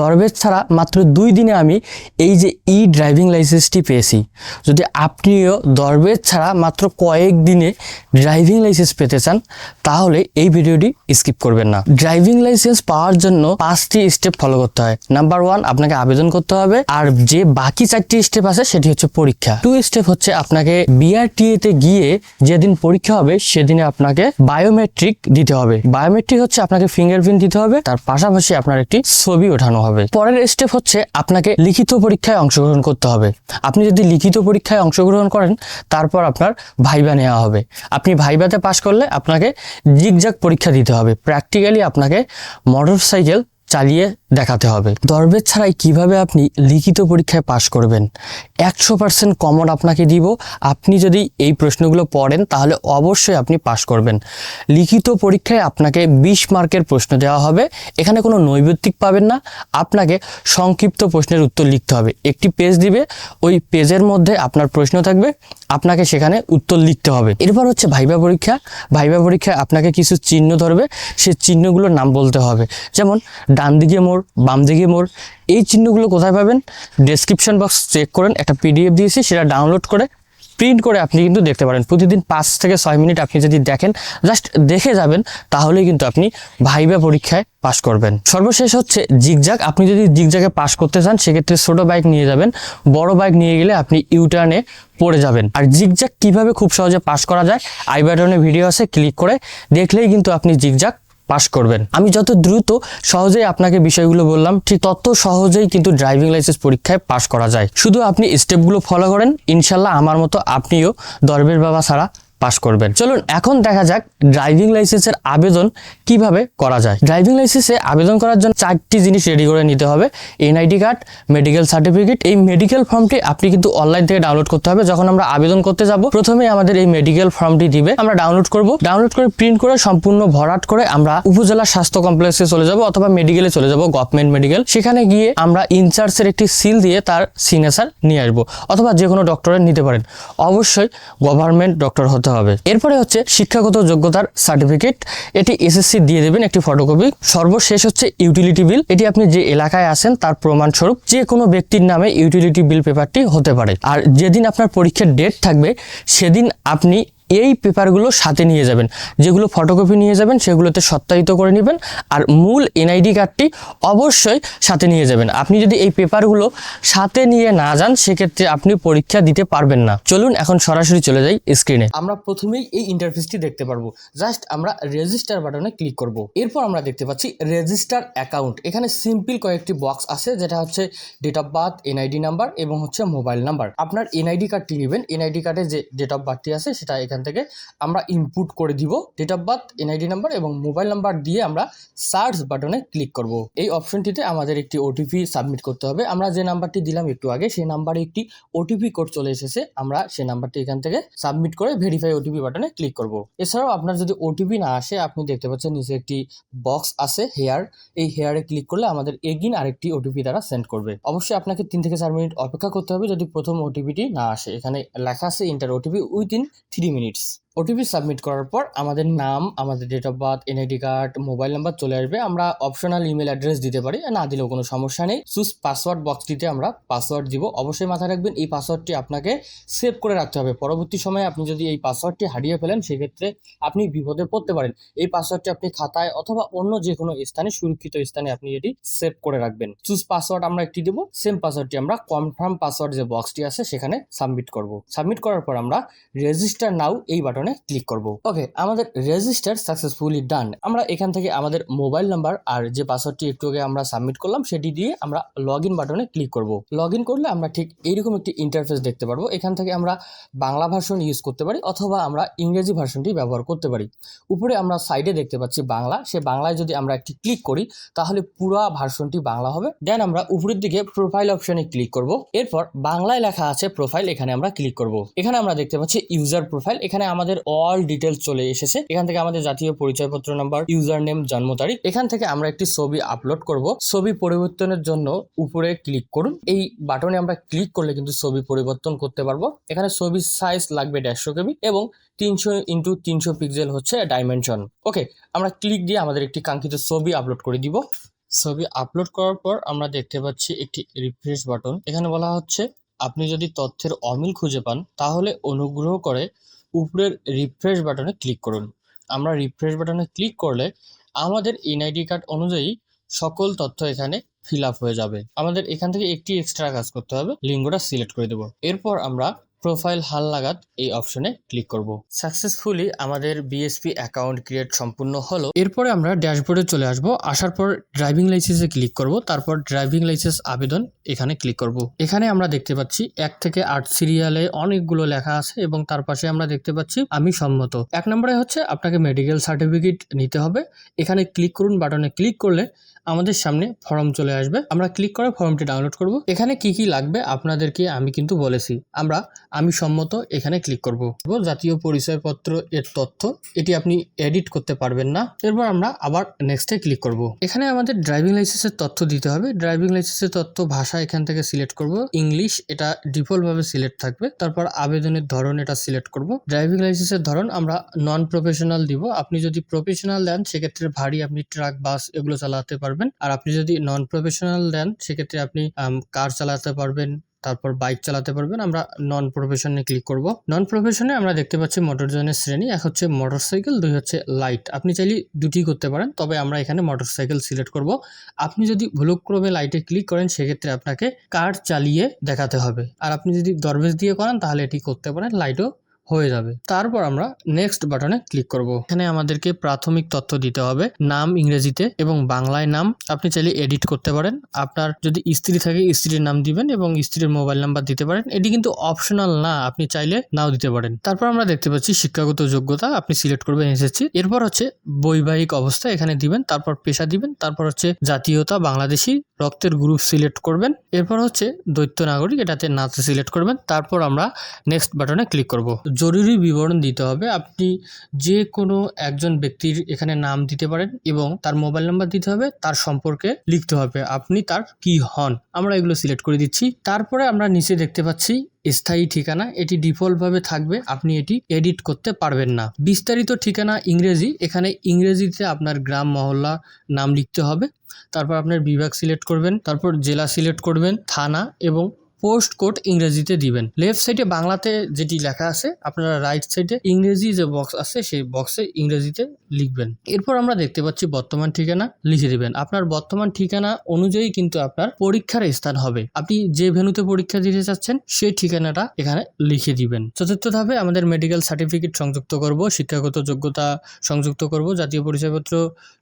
দরবেজ ছাড়া মাত্র দুই দিনে আমি এই যে ই ড্রাইভিং লাইসেন্সটি পেয়েছি। যদি আপনিও দরবেজ ছাড়া মাত্র কয়েক দিনে ড্রাইভিং লাইসেন্স পেতে চান, তাহলে এই ভিডিওটি স্কিপ করবেন না। ড্রাইভিং লাইসেন্স পাওয়ার জন্য পাঁচটি স্টেপ ফলো করতে হয়। নাম্বার ওয়ান, আপনাকে আবেদন করতে হবে। আর যে বাকি চারটি স্টেপ আছে, সেটি হচ্ছে পরীক্ষা। টু স্টেপ হচ্ছে আপনাকে বিআরটিএ তে গিয়ে যেদিন পরীক্ষা হবে, সেদিনে আপনাকে বায়োমেট্রিক দিতে হবে। বায়োমেট্রিক হচ্ছে আপনাকে ফিঙ্গারপ্রিন্ট দিতে হবে। তার পাশাপাশি আপনার একটি ছবি ওঠানো হবে। পরের স্টেপ হচ্ছে আপনাকে লিখিত পরীক্ষায় অংশগ্রহণ করতে হবে। আপনি যদি লিখিত পরীক্ষায় অংশগ্রহণ করেন, তারপর আপনার ভাইবা নেওয়া হবে। আপনি ভাইবাতে পাশ করলে আপনাকে জিগজাগ পরীক্ষা দিতে হবে। প্র্যাকটিক্যালি আপনাকে মোটরসাইকেল চালিয়ে দেখাতে হবে। দরবেজ ছাড়াই কীভাবে আপনি লিখিত পরীক্ষায় পাশ করবেন? একশো পার্সেন্ট কমন আপনাকে দিব। আপনি যদি এই প্রশ্নগুলো পড়েন, তাহলে অবশ্যই আপনি পাশ করবেন। লিখিত পরীক্ষায় আপনাকে বিশ মার্কের প্রশ্ন দেওয়া হবে। এখানে কোনো নৈবেত্তিক পাবেন না। আপনাকে সংক্ষিপ্ত প্রশ্নের উত্তর লিখতে হবে। একটি পেজ দিবে, ওই পেজের মধ্যে আপনার প্রশ্ন থাকবে। আপনাকে সেখানে উত্তর লিখতে হবে। এরপর হচ্ছে ভাইবা পরীক্ষা। ভাইবা পরীক্ষায় আপনাকে কিছু চিহ্ন ধরবে। সেই চিহ্নগুলোর নাম বলতে হবে। যেমন ডান দিকে মোড় বাম দিকে মোড়। এই চিহ্নগুলো কোথায় পাবেন? ডেসক্রিপশন বক্স চেক করেন, একটা পিডিএফ দিয়েছি, সেটা ডাউনলোড করে প্রিন্ট করে আপনি কিন্তু দেখতে পারেন। প্রতিদিন পাঁচ থেকে ছয় মিনিট আপনি যদি দেখেন জাস্ট দেখে যাবেন তাহলেই কিন্তু আপনি ভাইবা পরীক্ষায় পাশ করবেন। সর্বশেষ হচ্ছে জিগজাগ আপনি যদি জিগজাগে পাশ করতে চান, সেক্ষেত্রে ছোট বাইক নিয়ে যাবেন, বড় বাইক নিয়ে গেলে আপনি ইউটার্নে পড়ে যাবেন। আর জিগজাগ কীভাবে খুব সহজে পাশ করা যায় আই বাটনে ভিডিও আছে ক্লিক করে দেখলেই কিন্তু আপনি জিগজাগ পাশ করবেন। আমি যত দ্রুত সহজেই আপনাকে বিষয়গুলো বললাম, ঠিক তত সহজেই কিন্তু ড্রাইভিং লাইসেন্স পরীক্ষায় পাশ করা যায়। শুধু আপনি স্টেপগুলো ফলো করেন, ইনশাল্লাহ আমার মতো আপনিও দরবের বাবা ছাড়া পাশ করবেন। চলুন এখন দেখা যাক ড্রাইভিং লাইসেন্সের আবেদন কীভাবে করা যায়। ড্রাইভিং লাইসেন্সে আবেদন করার জন্য চারটি জিনিস রেডি করে নিতে হবে। এনআইডি কার্ড মেডিকেল সার্টিফিকেট এই মেডিকেল ফর্মটি আপনি কিন্তু অনলাইন থেকে ডাউনলোড করতে হবে। যখন আমরা আবেদন করতে যাব প্রথমে আমাদের এই মেডিকেল ফর্মটি দিবে। আমরা ডাউনলোড করব। ডাউনলোড করে প্রিন্ট করে সম্পূর্ণ ভরাট করে আমরা উপজেলা স্বাস্থ্য কমপ্লেক্সে চলে যাব অথবা মেডিকেলে চলে যাব গভর্নমেন্ট মেডিকেল সেখানে গিয়ে আমরা ইনচার্জের একটি সিল দিয়ে তার সিগনেচার নিয়ে আসব। অথবা যে কোনো ডক্টরের নিতে পারেন। অবশ্যই গভর্নমেন্ট ডক্টর হতে হবে। এরপরে হচ্ছে শিক্ষাগত যোগ্যতার সার্টিফিকেট এটি এসএসসি দিয়ে দেবেন একটি ফটোকপি সর্বশেষ হচ্ছে ইউটিলিটি বিল এটি আপনি যে এলাকায় আসেন তার প্রমাণস্বরূপ যে কোনো ব্যক্তির নামে ইউটিলিটি বিল পেপারটি হতে পারে। আর যেদিন আপনার পরীক্ষার ডেট থাকবে, সেদিন আপনি এই পেপারগুলো সাথে নিয়ে যাবেন। যেগুলো ফটোকপি নিয়ে যাবেন, সেগুলোতে সত্যায়িত করে নেবেন আর মূল এনআইডি কার্ডটি অবশ্যই সাথে নিয়ে যাবেন। আপনি যদি এই পেপারগুলো সাথে নিয়ে না যান, সেক্ষেত্রে আপনি পরীক্ষা দিতে পারবেন না। চলুন এখন সরাসরি চলে যাই স্ক্রিনে আমরা প্রথমেই এই ইন্টারফেসটি দেখতে পারব। জাস্ট আমরা রেজিস্টার বাটনে ক্লিক করব। এরপর আমরা দেখতে পাচ্ছি রেজিস্টার অ্যাকাউন্ট এখানে সিম্পল কয়েকটি বক্স আছে, যেটা হচ্ছে date of birth NID number এবং হচ্ছে মোবাইল নাম্বার আপনার এনআইডি কার্ডটি নেবেন। এনআইডি কার্ডে যে ডেট অফ বার্থটি আছে, সেটা এখান থেকে আমরা ইনপুট করে দিব date of birth NID number এবং মোবাইল নাম্বার দিয়ে আমরা সার্চ বাটনে ক্লিক করব। এই অপশনটিতে আমাদের একটি ওটিপি সাবমিট করতে হবে। আমরা যে নাম্বারটি দিলাম একটু আগে, সেই নাম্বারে একটি ওটিপি কোড চলে এসেছে। আমরা সেই নাম্বারটি এখান থেকে সাবমিট করে ভেরিফাই ওটিপি বাটনে ক্লিক করব। এছাড়াও আপনার যদি ওটিপি না আসে, আপনি দেখতে পাচ্ছেন নিচে একটি বক্স আছে হেয়ার এই হেয়ারে ক্লিক করলে আমাদের এগিন আরেকটি ওটিপি দ্বারা সেন্ড করবে। অবশ্যই আপনাকে তিন থেকে চার মিনিট অপেক্ষা করতে হবে যদি প্রথম ওটিপিটি না আসে। এখানে লেখা আছে enter OTP within three leaves OTP submit করার পর আমাদের নাম, আমাদের date of birth NID card mobile number চলে আসবে। আমরা অপশনাল ইমেল অ্যাড্রেস দিতে পারি, না দিলেও কোনো সমস্যা নেই। চুজ পাসওয়ার্ড বক্সটিতে আমরা পাসওয়ার্ড দিব। অবশ্যই মাথায় রাখবেন, এই পাসওয়ার্ডটি আপনাকে সেভ করে রাখতে হবে। পরবর্তী সময়ে আপনি যদি এই পাসওয়ার্ডটি হারিয়ে ফেলেন, সেক্ষেত্রে আপনি বিপদে পড়তে পারেন। এই পাসওয়ার্ডটি আপনি খাতায় অথবা অন্য যে কোনো স্থানে, সুরক্ষিত স্থানে আপনি এটি সেভ করে রাখবেন। চুজ পাসওয়ার্ড আমরা একটি দেবো সেম পাসওয়ার্ডটি আমরা কনফার্ম পাসওয়ার্ড যে বক্সটি আছে, সেখানে সাবমিট করব। সাবমিট করার পর আমরা রেজিস্টার নাও এই বাটনে ক্লিক করব। ওকে, আমাদের রেজিস্টার সাকসেসফুলি ডান আমরা এখান থেকে আমাদের মোবাইল নাম্বার আর যে পাসওয়ার্ডটি একটু আগে আমরা সাবমিট করলাম, সেটি দিয়ে আমরা লগ ইন বাটনে ক্লিক করব। লগ ইন করলে আমরা ঠিক এইরকম একটি ইন্টারফেস দেখতে পারব। এখান থেকে আমরা বাংলা ভার্সন ইউজ করতে পারি অথবা আমরা ইংরেজি ভার্সনটি ব্যবহার করতে পারি। উপরে আমরা সাইডে দেখতে পাচ্ছি বাংলা। সে বাংলায় যদি আমরা একটি ক্লিক করি, তাহলে পুরো ভার্সনটি বাংলা হবে। দেন আমরা উপরের দিকে প্রোফাইল অপশনে ক্লিক করব। এরপর বাংলায় লেখা আছে প্রোফাইল এখানে আমরা ক্লিক করব। এখানে আমরা দেখতে পাচ্ছি ইউজার প্রোফাইল এখানে আমাদের অল ডিটেলস চলে এসেছে। এখান থেকে আমাদের জাতীয় পরিচয়পত্র নাম্বার ইউজার নেম জন্ম তারিখ। এখান থেকে আমরা একটি ছবি আপলোড করব। ছবি পরিবর্তনের জন্য উপরে ক্লিক করুন। এই বাটনে আমরা ক্লিক করলে কিন্তু ছবি পরিবর্তন করতে পারব। এখানে ছবির সাইজ লাগবে দেড়শো কেবি এবং তিনশো ইন্টু তিনশো পিক্সেল হচ্ছে ডাইমেনশন ওকে আমরা ক্লিক দিয়ে আমাদের একটি কাঙ্ক্ষিত ছবি আপলোড করে দিব। ছবি আপলোড করার পর আমরা দেখতে পাচ্ছি একটি রিফ্রেশ বাটন এখানে বলা হচ্ছে, আপনি যদি তথ্যের অমিল খুঁজে পান, তাহলে অনুগ্রহ করে উপরের রিফ্রেশ বাটনে ক্লিক করুন। আমরা রিফ্রেশ বাটনে ক্লিক করলে আমাদের এনআইডি কার্ড অনুযায়ী সকল তথ্য এখানে ফিল আপ হয়ে যাবে। আমাদের এখান থেকে একটি এক্সট্রা কাজ করতে হবে, লিঙ্গটা সিলেক্ট করে দেবো। এরপর আমরা প্রোফাইল হাল লাগাত এই অপশনে ক্লিক করব। সাকসেসফুলি আমাদের বিএসপি অ্যাকাউন্ট ক্রিয়েট সম্পূর্ণ হলো। এরপরে আমরা ড্যাশবোর্ডে চলে আসব। আসার পর ড্রাইভিং লাইসেন্সে ক্লিক করব। তারপর ড্রাইভিং লাইসেন্স আবেদন এখানে ক্লিক করব। এখানে আমরা দেখতে পাচ্ছি এক থেকে আট সিরিয়ালে অনেকগুলো লেখা আছে এবং তার পাশে আমরা দেখতে পাচ্ছি আমি সম্মত। এক নম্বরে হচ্ছে আপনাকে মেডিকেল সার্টিফিকেট নিতে হবে। এখানে ক্লিক করুন বাটনে ক্লিক করলে আমাদের সামনে ফর্ম চলে আসবে। আমরা ক্লিক করে ফর্মটি ডাউনলোড করব। এখানে কি কি লাগবে আপনাদেরকে আমি কিন্তু বলেছি। আমরা, আমি সম্মত এখানে ক্লিক করব। জাতীয় পরিচয়পত্র এর তথ্য, এটি আপনি এডিট করতে পারবেন না। এরপর আমরা আবার নেক্সটে ক্লিক করব। এখানে আমাদের ড্রাইভিং লাইসেন্সের তথ্য দিতে হবে। ড্রাইভিং লাইসেন্সের তথ্য ভাষা এখান থেকে সিলেক্ট করব। ইংলিশ এটা ডিফল্ট ভাবে সিলেক্ট থাকবে। তারপর আবেদনের ধরন এটা সিলেক্ট করব। ড্রাইভিং লাইসেন্সের ধরন আমরা নন প্রফেশনাল দিব। আপনি যদি প্রফেশনাল দেন, সেক্ষেত্রে ভারী আপনি ট্রাক বাস এগুলো চালাতে পারবেন। আর আপনি যদি নন প্রফেশনাল দেন, সেক্ষেত্রে আপনি কার চালাতে পারবেন, তারপর বাইক চালাতে পারবেন। আমরা নন প্রফেশনে ক্লিক করব। নন প্রফেশনে আমরা দেখতে পাচ্ছি মোটরযানের শ্রেণি। এক হচ্ছে মোটরসাইকেল দুই হচ্ছে লাইট আপনি চাইলে দুটি করতে পারেন, তবে আমরা এখানে মোটরসাইকেল সিলেক্ট করব। আপনি যদি ভুলক্রমে লাইটে ক্লিক করেন, সেক্ষেত্রে আপনাকে কার চালিয়ে দেখাতে হবে। আর আপনি যদি দরবেশ দিয়ে করেন, তাহলে এটি করতে পারেন লাইটও হয়ে যাবে। তারপর আমরা নেক্সট বাটনে ক্লিক করব। এখানে আমাদেরকে প্রাথমিক তথ্য দিতে হবে, নাম ইংরেজিতে এবং বাংলায় নাম। আপনি চাইলে এডিট করতে পারেন। আপনার যদি স্ত্রী থাকে, স্ত্রীর নাম দিবেন এবং স্ত্রীর মোবাইল নাম্বার দিতে পারেন। এটি কিন্তু অপশনাল না, আপনি চাইলে নাও দিতে পারেন। তারপর আমরা দেখতে পাচ্ছি শিক্ষাগত যোগ্যতা, আপনি সিলেক্ট করবেন এসএসসি। এরপর হচ্ছে বৈবাহিক অবস্থা, এখানে দিবেন, তারপর পেশা দিবেন, তারপর হচ্ছে জাতীয়তা, বাংলাদেশি, রক্তের গ্রুপ সিলেক্ট করবেন। এরপর হচ্ছে দৈত্য নাগরিক, এটাতে নাতে সিলেক্ট করবেন। তারপর আমরা নেক্সট বাটনে ক্লিক করব। জরুরি বিবরণ দিতে হবে। আপনি যে কোনো একজন ব্যক্তির এখানে নাম দিতে পারেন এবং তার মোবাইল নাম্বার দিতে হবে, তার সম্পর্কে লিখতে হবে আপনি তার কি হন। আমরা এগুলো সিলেক্ট করে দিচ্ছি। তারপরে আমরা নিচে দেখতে পাচ্ছি স্থায়ী ঠিকানা। এটি ডিফল্টভাবে থাকবে, আপনি এটি এডিট করতে পারবেন না। বিস্তারিত ঠিকানা ইংরেজি, এখানে ইংরেজিতে আপনার গ্রাম, মহল্লা নাম লিখতে হবে। তারপর আপনার বিভাগ সিলেক্ট করবেন, তারপর জেলা সিলেক্ট করবেন, থানা এবং পোস্ট কোড ইংরেজিতে দিবেন। লেফট সাইডে বাংলাতে যেটি লেখা আছে, আপনারা রাইট সাইডে ইংরেজি যে বক্স আছে, সেই বক্সে ইংরেজিতে লিখবেন। এরপর আমরা দেখতে পাচ্ছি বর্তমান ঠিকানা, লিখে দিবেন। আপনার বর্তমান ঠিকানা অনুযায়ী কিন্তু আপনার পরীক্ষার স্থান হবে। আপনি যে ভেনুতে পরীক্ষা দিতে চাচ্ছেন, সেই ঠিকানাটা এখানে লিখে দিবেন। চতুর্থ ধাপে আমাদের মেডিকেল সার্টিফিকেট সংযুক্ত করব, শিক্ষাগত যোগ্যতা সংযুক্ত করব, জাতীয় পরিচয়পত্র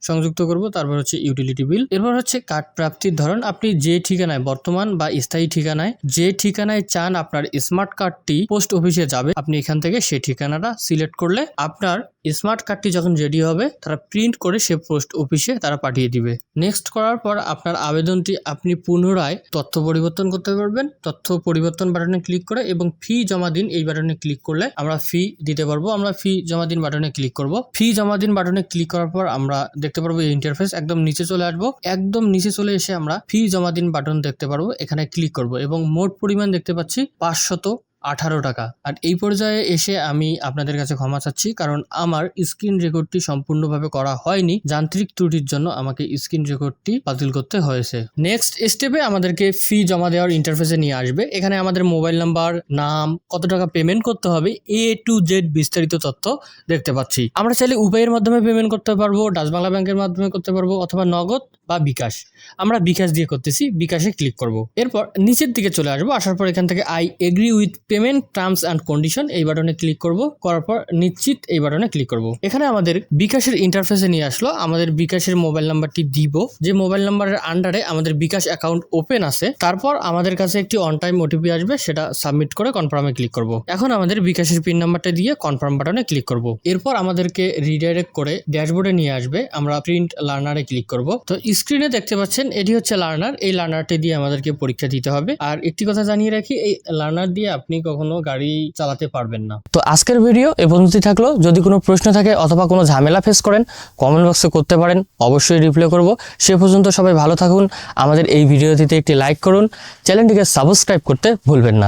সংযুক্ত করব, তারপর হচ্ছে ইউটিলিটি বিল এরপর হচ্ছে কার্ড প্রাপ্তির ধরন। আপনি যে ঠিকানায়, বর্তমান বা স্থায়ী ঠিকানায় যে ঠিকানায় চান আপনার স্মার্ট কার্ডটি পোস্ট অফিসে যাবে, আপনি এখান থেকে সেই ঠিকানাটা সিলেক্ট করলে আপনার স্মার্ট কার্ডটি যখন রেডি হবে, তারা প্রিন্ট করে সে পোস্ট অফিসে তারা পাঠিয়ে দিবে। নেক্সট করার পর আপনার আবেদনটি আপনি পুনরায় তথ্য পরিবর্তন করতে পারবেন। তথ্য পরিবর্তন বাটনে ক্লিক করে এবং ফি জমা দিন এই বাটনে ক্লিক করলে আমরা ফি দিতে পারব। আমরা ফি জমা দিন বাটনে ক্লিক করব। ফি জমা দিন বাটনে ক্লিক করার পর আমরা দেখতে পারব এই ইন্টারফেস একদম নিচে চলে আসব। একদম নিচে চলে এসে আমরা ফি জমা দিন বাটন দেখতে পারব। এখানে ক্লিক করব এবং মোট পরিমাণ দেখতে পাচ্ছি পাঁচশত আঠারো টাকা। আর এই পর্যায়ে এসে আমি আপনাদের কাছে ক্ষমা চাচ্ছি, কারণ আমার স্ক্রিন রেকর্ডটি সম্পূর্ণভাবে করা হয়নি। যান্ত্রিক ত্রুটির জন্য আমাকে স্ক্রিন রেকর্ডটি বাতিল করতে হয়েছে। নেক্সট স্টেপে আমাদেরকে ফি জমা দেওয়ার ইন্টারফেসে নিয়ে আসবে। এখানে আমাদের মোবাইল নাম্বার নাম, কত টাকা পেমেন্ট করতে হবে এ টু জেড বিস্তারিত তথ্য দেখতে পাচ্ছি। আমরা চাইলে উপায়ের মাধ্যমে পেমেন্ট করতে পারব, ডাচ বাংলা ব্যাংকের মাধ্যমে করতে পারব, অথবা নগদ বা বিকাশ। আমরা বিকাশ দিয়ে করতেছি, বিকাশে ক্লিক করব। এরপর নিচের দিকে চলে আসব। আসার পর এখান থেকে I agree with payment terms and condition এই বাটনে ক্লিক করব, করার পর নিশ্চিত এই বাটনে ক্লিক করব। এখানে আমাদের বিকাশের ইন্টারফেসে নিয়ে আসলো, আমাদের বিকাশের মোবাইল নাম্বারটি দিব। যে মোবাইল নাম্বারের আন্ডারে আমাদের বিকাশ অ্যাকাউন্ট ওপেন আছে, তারপর আমাদের কাছে একটি অন টাইম ওটিপি আসবে, সেটা সাবমিট করে কনফার্মে ক্লিক করব। এখন আমাদের বিকাশের পিন নাম্বারটা দিয়ে কনফার্ম বাটনে ক্লিক করব। এরপর আমাদেরকে রিডাইরেক্ট করে ড্যাশবোর্ডে নিয়ে আসবে, আমরা প্রিন্ট লার্নারে ক্লিক করব। তো স্ক্রিনে দেখতে পাচ্ছেন, এটি হচ্ছে লার্নার এই লার্নারটি দিয়ে আমাদেরকে পরীক্ষা দিতে হবে। আর একটি কথা জানিয়ে রাখি, এই লার্নার দিয়ে আপনি কখনো গাড়ি চালাতে পারবেন না। তো আজকের ভিডিও এ পর্যন্তই থাকল। যদি কোনো প্রশ্ন থাকে অথবা কোনো ঝামেলা ফেস করেন কমেন্ট বক্সে করতে পারেন, অবশ্যই রিপ্লাই করব। সে পর্যন্ত সবাই ভালো থাকুন। আমাদের এই ভিডিওটিতে একটি লাইক করুন। চ্যানেলটিকে সাবস্ক্রাইব করতে ভুলবেন না।